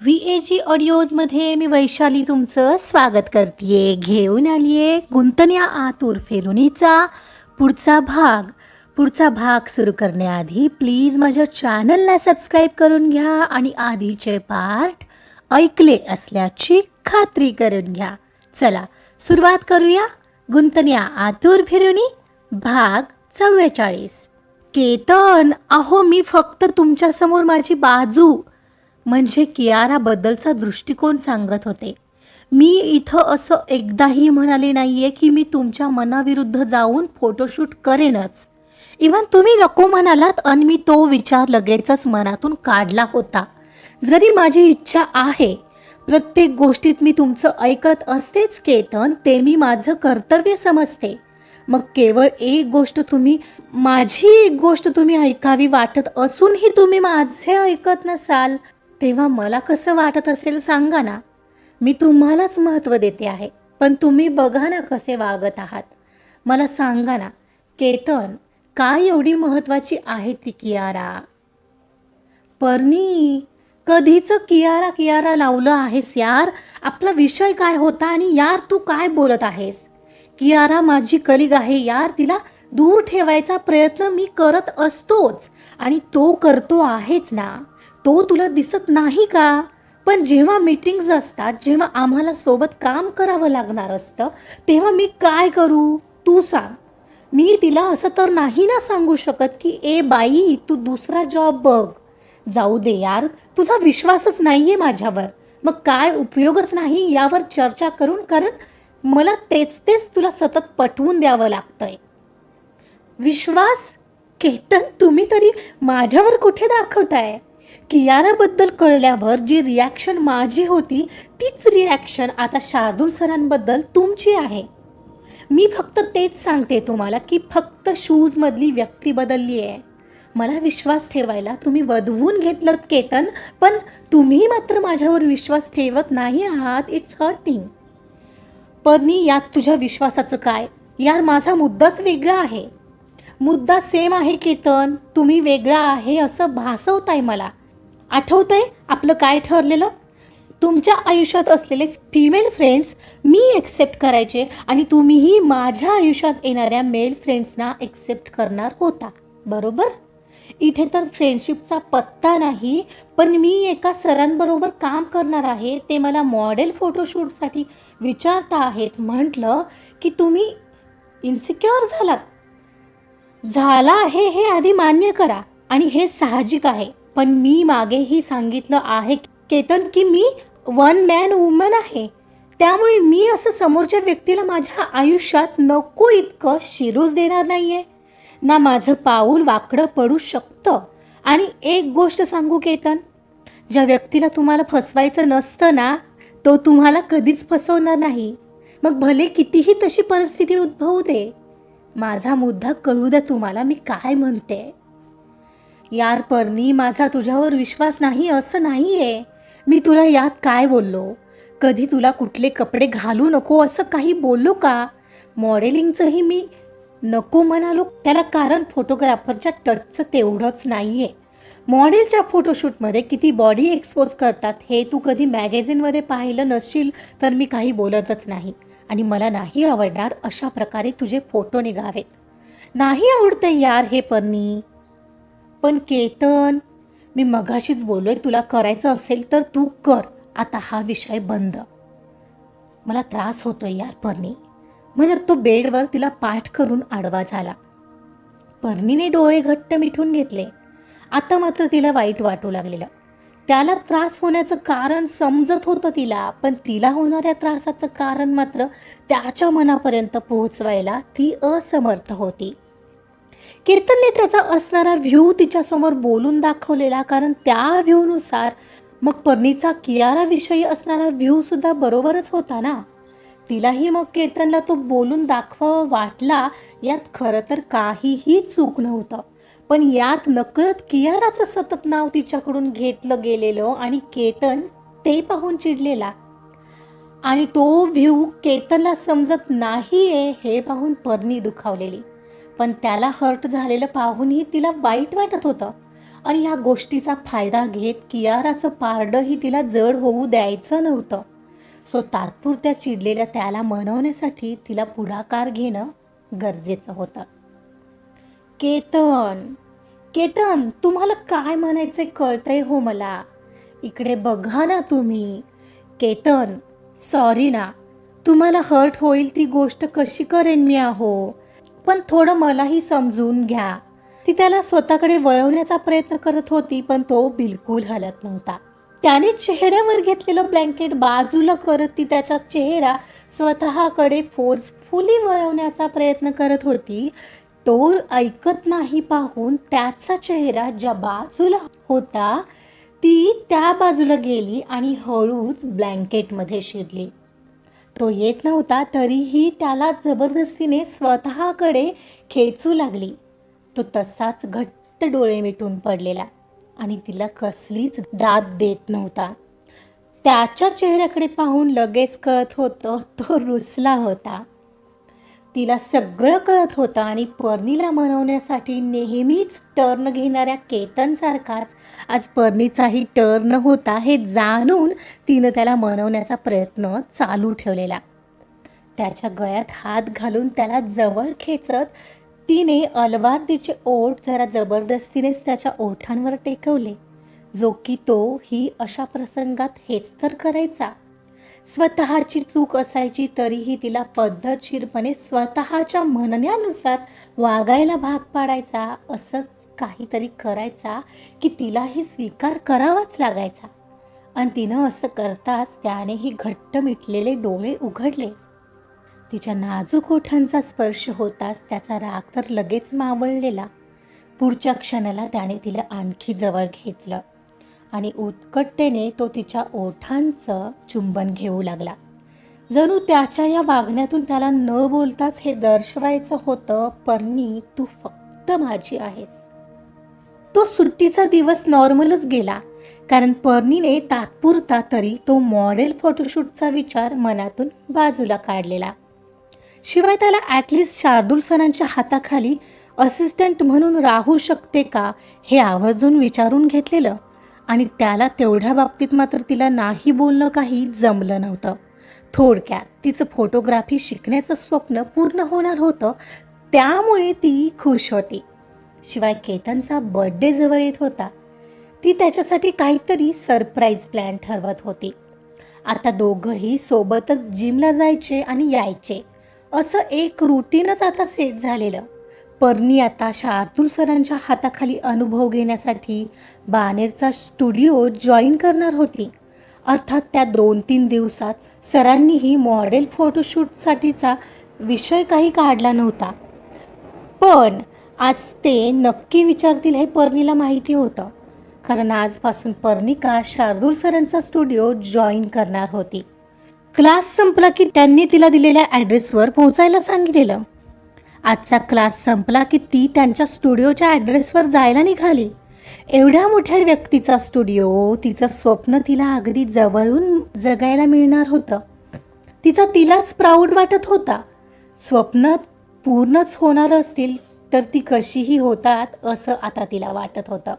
V A जी ऑडिओजमध्ये मी वैशाली तुमचं स्वागत करते घेऊन आली आहे गुंतण्या आतूर फेरुनीचा पुढचा भाग. पुढचा भाग सुरू करण्याआधी प्लीज माझ्या चॅनलला सबस्क्राईब करून घ्या आणि आधीचे पार्ट ऐकले असल्याची खात्री करून घ्या. चला सुरुवात करूया. गुंतण्या आतूर फिरुनी भाग चव्वेचाळीस. केतन अहो मी फक्त तुमच्यासमोर माझी बाजू म्हणजे कियाराबद्दलचा दृष्टिकोन सांगत होते. मी इथं असं एकदाही म्हणाले नाही आहे की मी तुमच्या मनाविरुद्ध जाऊन फोटोशूट करेनच. इव्हन तुम्ही नको म्हणालात आणि मी तो विचार लगेचच मनातून काढला होता. जरी माझी इच्छा आहे प्रत्येक गोष्टीत मी तुमचं ऐकत असतेच केतन ते मी माझं कर्तव्य समजते. मग केवळ एक गोष्ट तुम्ही माझी एक गोष्ट तुम्ही ऐकावी वाटत असूनही तुम्ही माझे ऐकत नसाल. तेव्हा मला कसं वाटत असेल सांगा ना. मी तुम्हालाच महत्त्व देते आहे पण तुम्ही बघा ना कसे वागत आहात. मला सांगा ना केतन काय एवढी महत्त्वाची आहे ती कियारा? परनी कधीच कियारा कियारा लावलं आहेस यार. आपला विषय काय होता आणि यार तू काय बोलत आहेस? कियारा माझी कलिग आहे यार तिला दूर ठेवायचा प्रयत्न मी करत असतोच आणि तो करतो आहेच ना. तो तुला दिसत नाही का? पण जेव्हा मीटिंग्ज असतात जेव्हा आम्हाला सोबत काम करावं लागणार असतं तेव्हा मी काय करू? तू सांग. मी तिला असं तर नाही ना सांगू शकत की ए बाई तू दुसरा जॉब बघ. जाऊ दे यार तुझा विश्वासच नाही आहे माझ्यावर. मग काय उपयोगच नाही यावर चर्चा करून कारण मला तेच तेच तुला सतत पटवून द्यावं लागतंय. विश्वास? केतन तुम्ही तरी माझ्यावर कुठे दाखवताय? कियाराबद्दल कळल्यावर जी रिॲक्शन माझी होती तीच रिॲक्शन आता शार्दूल सरांबद्दल तुमची आहे. मी फक्त तेच सांगते तुम्हाला की फक्त शूजमधली व्यक्ती बदलली आहे. मला विश्वास ठेवायला तुम्ही वधवून घेतलं केतन पण तुम्ही मात्र माझ्यावर विश्वास ठेवत नाही आहात. इट्स हर्टिंग परनी यात तुझ्या विश्वासाचं काय? यार माझा मुद्दाच वेगळा आहे. मुद्दा सेम आहे केतन. तुम्ही वेगळा आहे असं भासवताय मला. आठवतंय आपलं काय ठरलेलं? तुमच्या आयुष्यात असलेले फिमेल फ्रेंड्स मी एक्सेप्ट करायचे आणि तुम्हीही माझ्या आयुष्यात येणाऱ्या मेल फ्रेंड्सना एक्सेप्ट करणार होता. बरोबर? इथे तर फ्रेंडशिपचा पत्ता नाही पण मी एका सरांबरोबर काम करणार आहे ते मला मॉडेल फोटोशूटसाठी विचारता आहेत. म्हटलं की तुम्ही इन्सिक्युअर झालात. झाला आहे हे आधी मान्य करा आणि हे साहजिक आहे. पण मी मागेही सांगितलं आहे केतन की मी वन मॅन वुमन आहे. त्यामुळे मी असं समोरच्या व्यक्तीला माझ्या आयुष्यात नको इतकं शिरूच देणार नाहीये. ना माझं पाऊल वाकडं पडू शकतं. आणि एक गोष्ट सांगू केतन ज्या व्यक्तीला तुम्हाला फसवायचं नसतं ना तो तुम्हाला कधीच फसवणार नाही. मग भले कितीही तशी परिस्थिती उद्भवू दे. माझा मुद्दा कळू द्या तुम्हाला मी काय म्हणते. यार परनी माझा तुझ्यावर विश्वास नाही असं नाही आहे मी तुला यात काय बोललो? कधी तुला कुठले कपडे घालू नको असं काही बोललो का? मॉडेलिंगचंही मी नको म्हणालो. त्याला कारण फोटोग्राफरच्या टचचं तेवढंच नाही आहे मॉडेलच्या फोटोशूटमध्ये किती बॉडी एक्सपोज करतात हे तू कधी मॅगझिनमध्ये पाहिलं नसशील तर मी काही बोलतच नाही. आणि मला नाही आवडणार अशा प्रकारे तुझे फोटो निघावेत. नाही आवडतं यार हे परनी पण केतन मी मगाशीच बोलोय तुला करायचं असेल तर तू कर. आता हा विषय बंद. मला त्रास होतोय यार परनी म्हणत तो बेडवर तिला पाठ करून आडवा झाला. परनीने डोळे घट्ट मिठून घेतले. आता मात्र तिला वाईट वाटू लागलेलं. त्याला त्रास होण्याचं कारण समजत होतं तिला पण तिला होणाऱ्या त्रासाचं कारण मात्र त्याच्या मनापर्यंत पोहोचवायला ती असमर्थ होती. कीर्तनने त्याचा असणारा व्ह्यू तिच्यासमोर बोलून दाखवलेला कारण त्या व्ह्यूनुसार मग पर्णीचा कियाराविषयी असणारा व्ह्यू सुद्धा बरोबरच होता ना? तिलाही मग कीर्तनला तो बोलून दाखवावा वाटला यात खरं तर काहीही चूक नव्हतं. पण यात नकळत कियाराचं सतत नाव तिच्याकडून घेतलं गेलेलं आणि केतन ते पाहून चिडलेला. आणि तो व्ह्यू केतनला समजत नाहीये हे पाहून परनी दुखावलेली. पण त्याला हर्ट झालेलं पाहूनही तिला वाईट वाटत होतं. आणि या गोष्टीचा फायदा घेत कियाराचं पारडंही तिला जड होऊ द्यायचं नव्हतं. सो तात्पुरत्या चिडलेल्या त्याला मनवण्यासाठी तिला पुढाकार घेणं गरजेचं होतं. केतन केतन तुम्हाला काय म्हणायचंय कळतंय हो मला? इकडे बघा ना तुम्ही. केतन सॉरी ना. तुम्हाला हर्ट होईल ती गोष्ट कशी करेन मी आहो पण थोडं मलाही समजून घ्या. ती त्याला स्वतःकडे वळवण्याचा प्रयत्न करत होती पण तो बिलकुल हलत नव्हता. त्याने चेहऱ्यावर घेतलेलं ब्लँकेट बाजूला करत ती त्याचा चेहरा स्वतःकडे फोर्सफुली वळवण्याचा प्रयत्न करत होती. तो ऐकत नाही पाहून त्याचा चेहरा ज्या बाजूला होता ती त्या बाजूला गेली आणि हळूच ब्लँकेटमध्ये शिरली. तो येत नव्हता तरीही त्याला जबरदस्तीने स्वतःकडे खेचू लागली. तो तसाच घट्ट डोळे मिटून पडलेला आणि तिला कसलीच दाद देत नव्हता. त्याच्या चेहऱ्याकडे पाहून लगेच कळत होतं तो रुसला होता. तिला सगळं कळत होतं आणि पर्णीला मनवण्यासाठी नेहमीच टर्न घेणाऱ्या केतनसारखाच आज पर्णीचाही टर्न होता हे जाणून तिनं त्याला मनवण्याचा प्रयत्न चालू ठेवलेला. त्याच्या गळ्यात हात घालून त्याला जवळ खेचत तिने अलवार तिचे ओठ जरा जबरदस्तीनेच त्याच्या ओठांवर टेकवले. जो की तो ही अशा प्रसंगात हेच तर करायचा. स्वतःची चूक असायची तरीही तिला पद्धतशीरपणे स्वतःच्या म्हणण्यानुसार वागायला भाग पाडायचा असंच काहीतरी करायचा की तिलाही स्वीकार करावाच लागायचा. आणि तिनं असं करताच त्यानेही घट्ट मिटलेले डोळे उघडले. तिच्या नाजूक ओठांचा स्पर्श होताच त्याचा राग तर लगेच मावळलेला. पुढच्या क्षणाला त्याने तिला आणखी जवळ घेतलं. आणि उत्कटतेने तो तिच्या ओठांचं चुंबन घेऊ लागला. जणू त्याच्या या वागण्यातून त्याला न बोलताच हे दर्शवायचं होतं परनी तू फक्त माझी आहेस. तो सुट्टीचा दिवस नॉर्मलच गेला कारण पर्नीने तात्पुरता तरी तो मॉडेल फोटोशूटचा विचार मनातून बाजूला काढलेला. शिवाय त्याला ॲटलिस्ट शार्दूल सरांच्या हाताखाली असिस्टंट म्हणून राहू शकते का हे आवर्जून विचारून घेतलेलं आणि त्याला तेवढ्या बाबतीत मात्र तिला नाही बोलणं काही जमलं नव्हतं. थोडक्यात तिचं फोटोग्राफी शिकण्याचं स्वप्न पूर्ण होणार होतं त्यामुळे ती खुश होती. शिवाय केतनचा बर्थडे जवळ येत होता. ती त्याच्यासाठी काहीतरी सरप्राईज प्लॅन ठरवत होती. आता दोघंही सोबतच जिमला जायचे आणि यायचे. असं एक रुटीनच आता सेट झालेलं. परनी आता शार्दूल सरांच्या हाताखाली अनुभव घेण्यासाठी बानेरचा स्टुडिओ जॉईन करणार होती. अर्थात त्या दोन तीन दिवसात सरांनीही मॉडेल फोटोशूटसाठीचा विषय काही काढला नव्हता. पण आज ते नक्की विचारतील हे पर्णीला माहिती होतं. कारण आजपासून पर्णिका शार्दूल सरांचा स्टुडिओ जॉईन करणार होती. क्लास संपला की त्यांनी तिला दिलेल्या ॲड्रेसवर पोहोचायला सांगितलेलं आजचा क्लास संपला की ती त्यांच्या स्टुडिओच्या ॲड्रेसवर जायला निघाली. एवढ्या मोठ्या व्यक्तीचा स्टुडिओ तिचं स्वप्न तिला अगदी जवळून जगायला मिळणार होतं. तिचा तिलाच प्राऊड वाटत होता. स्वप्न पूर्णच होणार असतील तर ती कशीही होतात असं आता तिला वाटत होतं.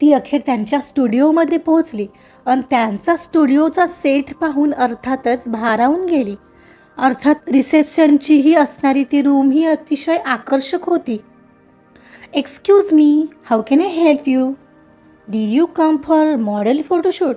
ती अखेर त्यांच्या स्टुडिओमध्ये पोहोचली आणि त्यांचा स्टुडिओचा सेट पाहून अर्थातच भारावून गेली. अर्थात रिसेप्शनची ही असणारी ती रूम ही अतिशय आकर्षक होती. Excuse me how can I help you did you come for model photoshoot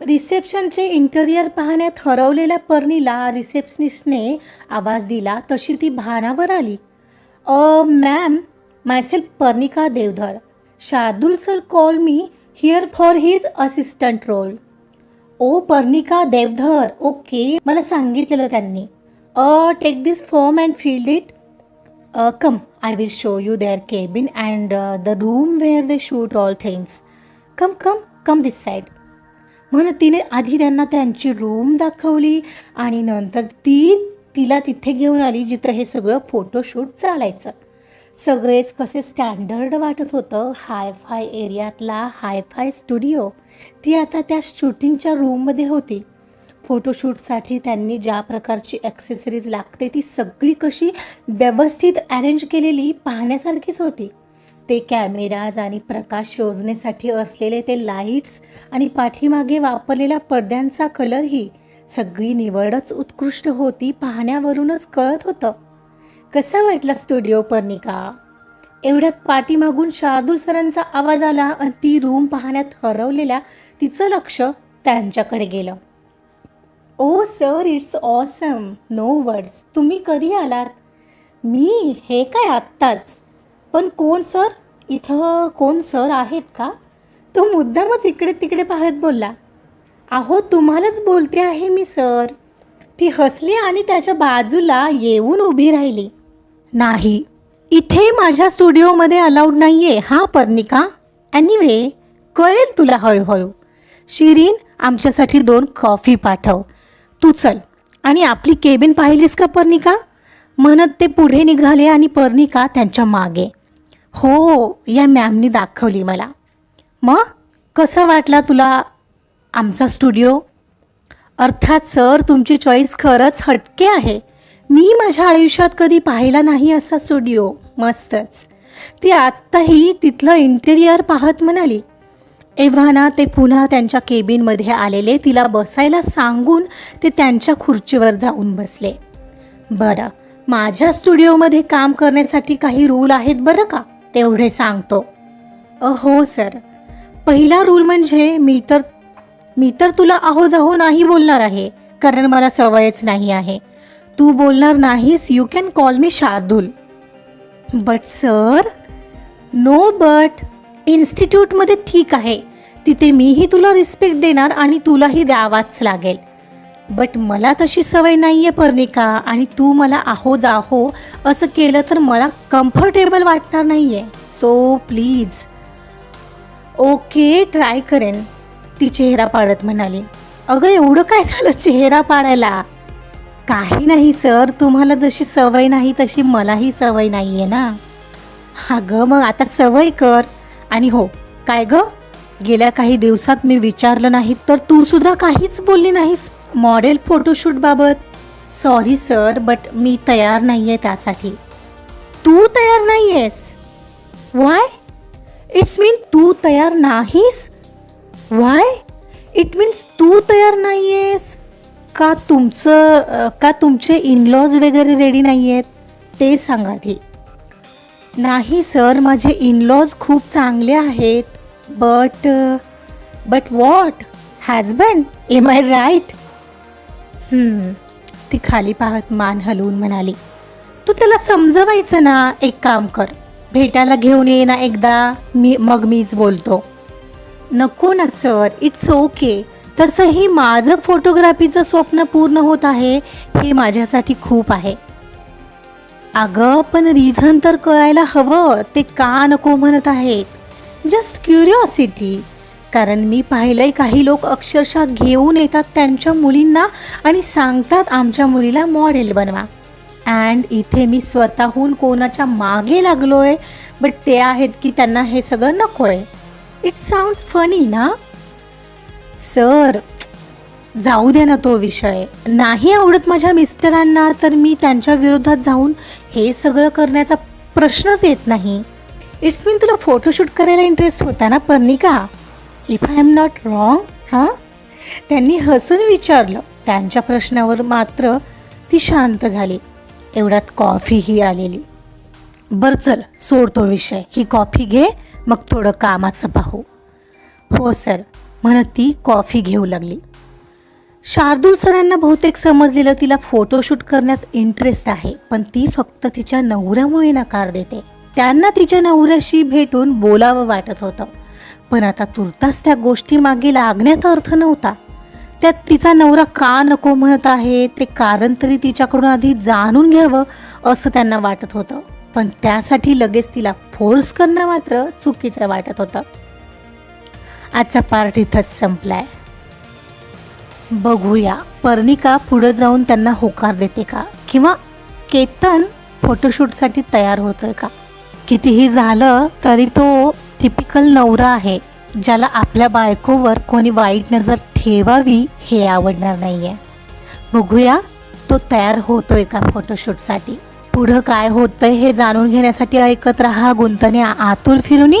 रिसेप्शनचे interior पाहण्यात हरवलेल्या पर्नीला रिसेप्शनिस्टने आवाज दिला तशी ती भानावर आली. अ ma'am myself Parnika Devdhar. Shardul sir call me here for his assistant role oh Parnika Devdhar okay मला सांगितलेलं त्यांनी. अ take this form and filled it come I will show you their cabin and the room where they shoot all things come come come this side म्हणून तिने आधी त्यांना त्यांची room दाखवली आणि नंतर ती तिला तिथे घेऊन आली जिथं हे सगळं फोटोशूट चालायचं. सगळेच कसे स्टँडर्ड वाटत होतं हाय फाय एरियातला हाय फाय स्टुडिओ ती आता त्या शूटिंगच्या रूममध्ये होती. फोटोशूटसाठी त्यांनी ज्या प्रकारची ॲक्सेसरीज लागते ती सगळी कशी व्यवस्थित अरेंज केलेली पाहण्यासारखीच होती. ते कॅमेराज आणि प्रकाश शोधण्यासाठी असलेले ते लाईट्स आणि पाठीमागे वापरलेल्या पडद्यांचा कलरही सगळी निवडच उत्कृष्ट होती पाहण्यावरूनच कळत होतं. कसा वाटला स्टुडिओ पर्निका एवढ्यात पाठीमागून शार्दूल सरांचा आवाज आला आणि ती रूम पाहण्यात हरवलेल्या तिचं लक्ष त्यांच्याकडे गेलं. ओ sir it's awesome. No words. तुम्ही कधी आलात? मी? हे काय आत्ताच? पण कोण सर? इथं कोण सर आहेत का? तो मुद्दामच इकडे तिकडे पाहत बोलला. अहो तुम्हालाच बोलते आहे मी सर. ती हसली आणि त्याच्या बाजूला येऊन उभी राहिली. नाही. इथे माझ्या स्टुडिओमध्ये अलाउड नाही आहे हां पर्निका एनिवे कळेल तुला हळूहळू. शिरीन आमच्यासाठी दोन कॉफी पाठव. तू चल. आणि आपली केबिन पाहिलीस का पर्निका म्हणत ते पुढे निघाले आणि पर्निका त्यांच्या मागे. हो, हो या मॅमनी दाखवली मला. मग कसं वाटला तुला आमचा स्टुडिओ? अर्थात सर तुमची चॉईस खरंच हटके आहे. मी माझ्या आयुष्यात कधी पाहिला नाही असा स्टुडिओ. मस्तच. ती आत्ताही तिथलं इंटेरियर पाहत म्हणाली. एव्हाना ते पुन्हा त्यांच्या केबिनमध्ये आलेले तिला बसायला सांगून ते त्यांच्या खुर्चीवर जाऊन बसले. बरं माझ्या स्टुडिओमध्ये काम करण्यासाठी काही रूल आहेत बरं का? तेवढे सांगतो. हो सर पहिला रूल म्हणजे मी तर मी तर तुला अहो जाहो नाही बोलणार आहे कारण मला सवयच नाही आहे. तू बोलणार नाहीस you can call me Shardul. But sir no but इन्स्टिट्यूटमध्ये ठीक आहे. तिथे मीही तुला रिस्पेक्ट देणार आणि तुलाही द्यावाच लागेल. बट मला तशी सवय नाही आहे पर्णिका आणि तू मला आहो. जाहो असं केलं तर मला कम्फर्टेबल वाटणार नाही आहे सो प्लीज ओके ट्राय करेन. ती चेहरा पाडत म्हणाली. अगं एवढं काय झालं चेहरा पाडायला? काही नाही सर. तुम्हाला जशी सवय नाही तशी मलाही सवय नाही आहे ना. हा ग मग आता सवय कर. आणि हो काय ग? गेल्या काही दिवसात मी विचारलं नाही तर तू सुद्धा काहीच बोलली नाहीस मॉडेल फोटोशूटबाबत सॉरी सर बट मी तयार नाही आहे त्यासाठी. तू तयार नाही आहेस वाय इट्स मीन तू तयार नाहीस? वाय इट मीन्स तू तयार नाही आहेस का तुमचं का तुमचे इनलॉज वगैरे रेडी नाही आहेत ते सांगा ती नाही सर माझे इनलॉज खूप चांगले आहेत. But but what husband am I right ती खाली पाहत मान हलवून म्हणाली तू त्याला समजवायचं ना एक काम कर. भेटायला घेऊन ये ना एकदा. मी मग मीच बोलतो. नको ना सर इट्स ओके तसंही माझं फोटोग्राफीचं स्वप्न पूर्ण होत आहे हे माझ्यासाठी खूप आहे. अगं पण रिझन तर कळायला हवं ते का नको म्हणत आहेत? जस्ट क्युरिओसिटी कारण मी पाहिलंय काही लोक अक्षरशः घेऊन येतात त्यांच्या मुलींना आणि सांगतात आमच्या मुलीला मॉडेल बनवा. अँड इथे मी स्वतःहून कोणाच्या मागे लागलोय बट ते आहेत की त्यांना हे सगळं नको आहे इट साऊंड्स फनी ना? सर जाऊ दे ना तो विषय. नाही आवडत माझ्या मिस्टरांना तर मी त्यांच्या विरोधात जाऊन हे सगळं करण्याचा प्रश्नच येत नाही. इट्स मीन तुला फोटोशूट करायला इंटरेस्ट होता ना Parnika? If I am not wrong हां? त्यांनी हसून विचारलं. त्यांच्या प्रश्नावर मात्र ती शांत झाली. एवढ्यात कॉफीही आलेली. बरं चल सोड तो विषय. ही कॉफी घे मग थोडं कामाचं पाहू. हो सर म्हणत ती कॉफी घेऊ लागली. शार्दूल सरांना बहुतेक समजलेलं तिला फोटोशूट करण्यात इंटरेस्ट आहे पण ती फक्त तिच्या नवऱ्यामुळे नकार देते. त्यांना तिच्या नवऱ्याशी भेटून बोलावं वाटत होतं पण आता तुर्तास त्या गोष्टी मागे लागण्याचा अर्थ नव्हता. त्यात तिचा नवरा का नको म्हणत आहे ते कारण तरी तिच्याकडून आधी जाणून घ्यावं असं त्यांना वाटत होतं पण त्यासाठी लगेच तिला फोर्स करणं मात्र चुकीचं वाटत होतं. आजचा पार्ट इथंच संपलाय. बघूया पर्णिका पुढं जाऊन त्यांना होकार देते का? किंवा केतन फोटोशूटसाठी तयार होतोय का? कितीही झालं तरी तो टिपिकल नवरा आहे ज्याला आपल्या बायकोवर कोणी वाईट नजर ठेवावी हे आवडणार नाही आहे बघूया तो तयार होतोय का फोटोशूटसाठी पुढं काय होतंय हे जाणून घेण्यासाठी ऐकत राहा गुंतणे आतुर फिरुनी.